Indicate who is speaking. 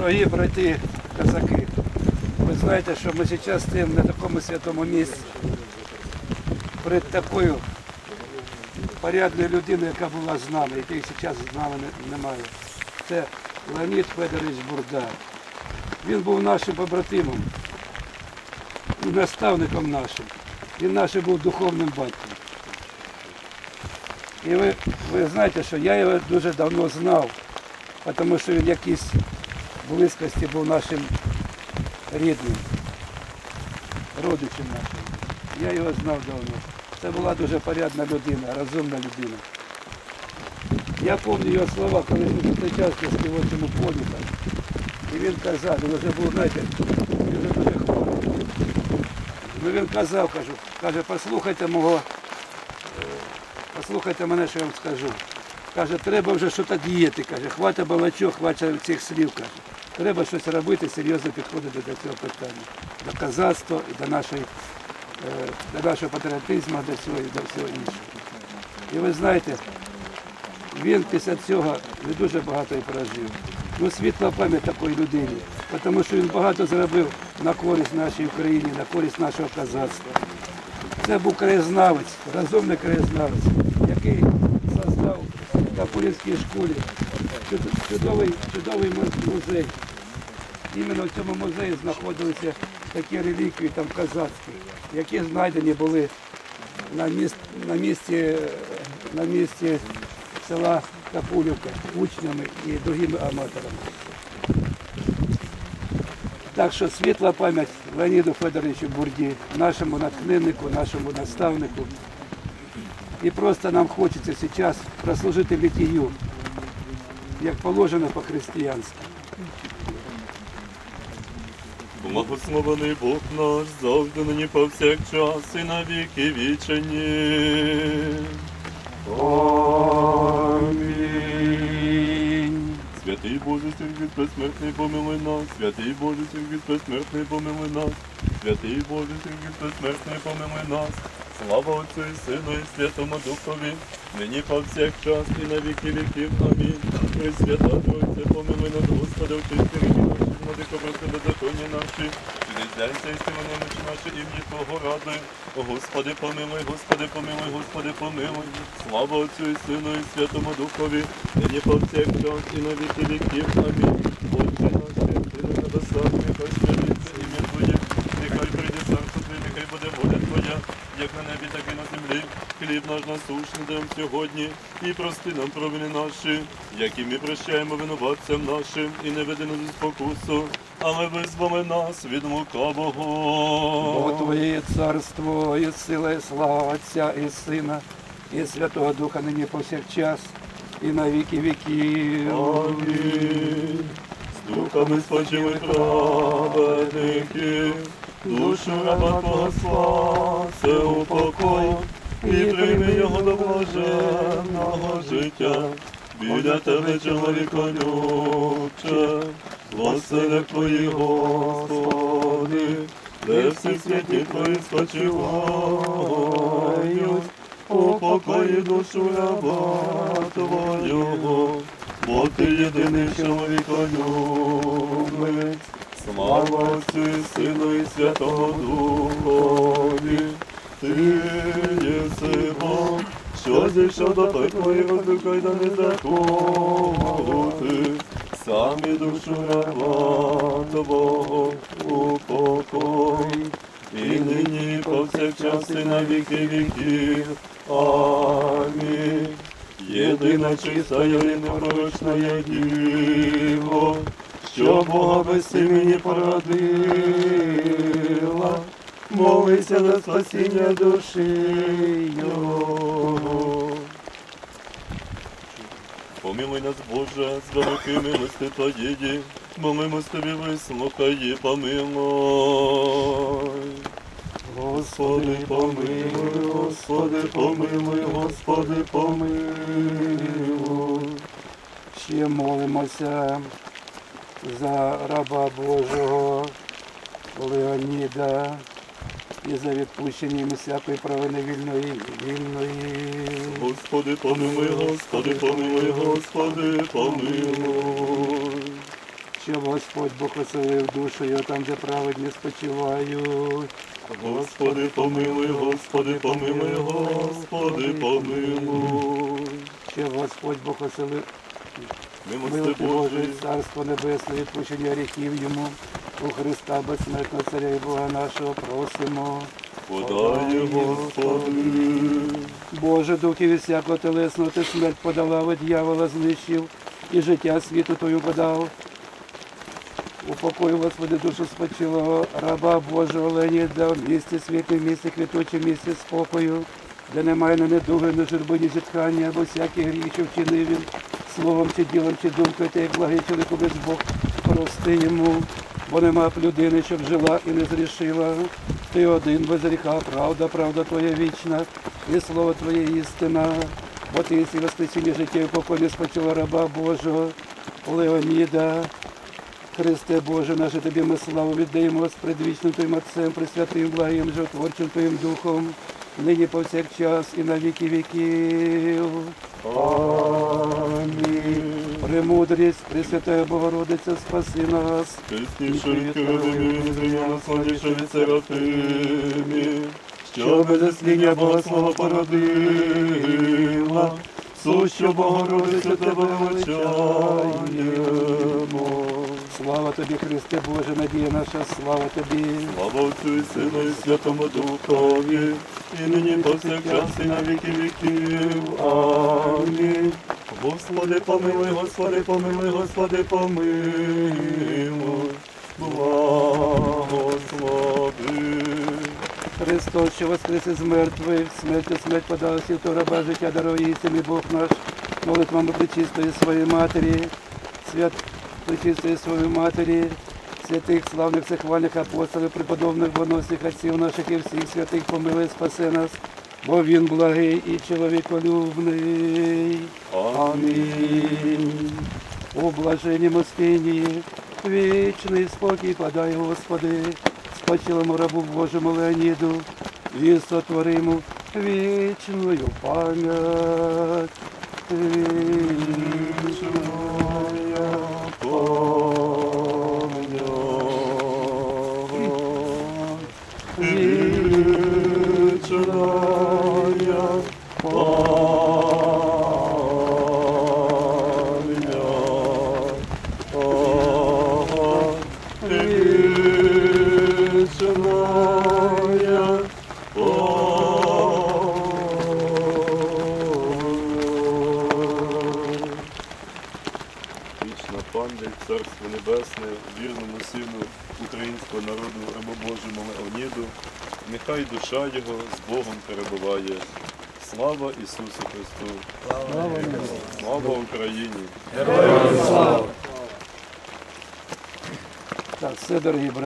Speaker 1: Дорогі брати казаки, ви знаєте, що ми зараз стоїмо на такому святому місці перед такою порядною людиною, яка була з нами, якої зараз з нами немає. Це Леонід Федорович Бурда. Він був нашим побратимом і наставником нашим. Він нашим був духовним батьком. І ви, ви знаєте, що я його дуже давно знав, тому що він в якійсь близькості був нашим рідним, родичем нашим. Я його знав давно. Це була дуже порядна людина, розумна людина. Я пам'ятаю його слова, коли він зустрічався з співочому полі. І він казав, він вже був, знаєте, він вже дуже хворий. Ну він казав, кажу, каже, послухайте мого, е, послухайте мене, що я вам скажу. Каже, треба вже щось діяти, каже, хватить балачок, хватить цих слів, каже. Треба щось робити, серйозно підходити до цього питання. До казацтва і до нашої, е, до нашого патріотизму, до всього і до всього іншого. І ви знаєте, він після цього не дуже багато і прожив. Ну, світла пам'ять такої людини, тому що він багато зробив на користь нашій Україні, на користь нашого козацтва. Це був краєзнавець, розумний краєзнавець, який создав в Капулінській школі чудовий, чудовий музей. Іменно в цьому музеї знаходилися такі реліквії там козацькі, які знайдені були на місці, на місці, на місці села Капулівка учнями і другими аматорами. Так що світла пам'ять Леоніду Федоровичу Бурді, нашому натхненнику, нашому наставнику. І просто нам хочеться зараз прослужити літію, як положено по-християнськи.
Speaker 2: Благословений Бог наш, завжди нині повсякчас і на віки вічені.
Speaker 1: Амінь.
Speaker 2: Святий Боже, Сергій безсмертний помилуй нас, святий Боже, Сергій безсмертний помилуй нас, святий Боже, Сергій безсмертний помилуй нас. Слава Отцю і Сину і Святому Духові, нині повсякчас і на віки віків. Амінь. Пресвята Тройця, помилуй нас, Господи, очисти владико, прости беззаконня наші, Чудесяйся і стимани ночі наші ім'я Твого ради. Господи, помилуй, Господи, помилуй, Господи, помилуй. Слава Отцю і Сину і Святому Духові, нині повсякчас і на віки віків. Амінь. Отче наш, ти на небесах, нехай святиться ім'я Твоє, нехай прийде царство Твоє, нехай буде воля Твоя, як на небі, так і на землі. Хліб наш насущний даємо сьогодні, і прости нам провини наші, які ми прощаємо винуватцям нашим, і не веди нас у спокусу, але визволи нас від
Speaker 1: Бо. Твоє царство, і сила, і слава Отця, і Сина, і Святого Духа нині повсякчас, і на віки віків.
Speaker 2: Амінь. З духами спочили праведники, душу раба Твого у покой, і прийми його до блаженного життя. Біля тебе, чоловіко любче, Василя Твої, Господи, де всі святі Твої спочивають, упокої душу раба Твого, бо ти єдиний чоловіколюбець, слава Отцю і Сину і Святого Духові, ти зійшов до той твоїх викай да не закути, самі душу раба Твого упокой. І нині і повсякчас і на віки віків. Амінь. Єдина чиста і непорочна є діво, що Бога без імені породила, молися за спасіння душі його. Помилуй нас, Боже, з великої милости Твоєї, молимось Тобі, вислухай і помилуй. Господи, помилуй, Господи, помилуй, Господи, помилуй.
Speaker 1: Ще молимося за раба Божого Леоніда і за відпущення йому всякої провини вільної, вільної.
Speaker 2: Господи, помилуй, Господи, помилуй, Господи, помилуй.
Speaker 1: щоб Господь Бог оселив душу його там, де праведні спочивають.
Speaker 2: Господи, помилуй, Господи, помилуй, Господи, помилуй.
Speaker 1: Щоб Господь Бог оселив
Speaker 2: Милости
Speaker 1: Божої, Царство Небесне, відпущення гріхів йому, у Христа безсмертного Царя і Бога нашого просимо.
Speaker 2: подай, Господи.
Speaker 1: Боже, духів і всякого телесного ти смерть подала, від дьявола знищив, і життя світу Твою подав. Упокой, Господи, душу спочилого, раба Божого Леоніда, в місті світлі, в місті квітучі, в місті спокою, де немає ні недуги, ні журби, ні зітхання, або всякий гріх, що вчинив він, словом чи ділом, чи думкою, та як благий чоловік весь Бог, прости йому, бо нема б людини, щоб жила і не зрішила. Ти один без гріха, правда, правда Твоя вічна, і слово Твоє істина, бо ти єси воскресіння життя і покої спочила раба Божого, Леоніда. Христе Боже, наше Тобі ми славу віддаємо з предвічним Твоїм Отцем, Пресвятим, благим, животворчим Твоїм Духом, нині повсякчас і на віки віків. Премудрість, Пресвятая Богородиця, спаси нас.
Speaker 2: Чесніше від керовимів, звіня славніше від серафимів,
Speaker 1: Що без
Speaker 2: без сління Бога породила, сущу Богородицю тебе величаємо.
Speaker 1: Слава Тобі, Христе Боже, надія наша, слава Тобі.
Speaker 2: Слава Отцю і Сину і Святому Духові, і нині повсякчас і на віки віків. Амінь. Господи, помилуй, Господи, помилуй, Господи, помилуй, благослови.
Speaker 1: Христос, що воскрес із мертвих, смертю смерть подав всіх, хто раба життя дарує істинний Бог наш, молитвами причистої своєї матері, свят причистої своєї матері, святих славних всехвальних апостолів, преподобних боносних отців наших і всіх святих помилуй, спаси нас, бо він благий і чоловіколюбний. Амінь. У блаженні мостині, вічний спокій подай, Господи, спочилому рабу Божому Леоніду, і сотворимо вічною пам'ять. Вічною
Speaker 2: Ага, вечная. Вічна пам'ять, Царство Небесне, вірному сину українського народу, рабобожому Леоніду, нехай душа його з Богом перебуває. Слава Ісусу Христу! Слава Україні!
Speaker 1: Так, все, дорогі брати.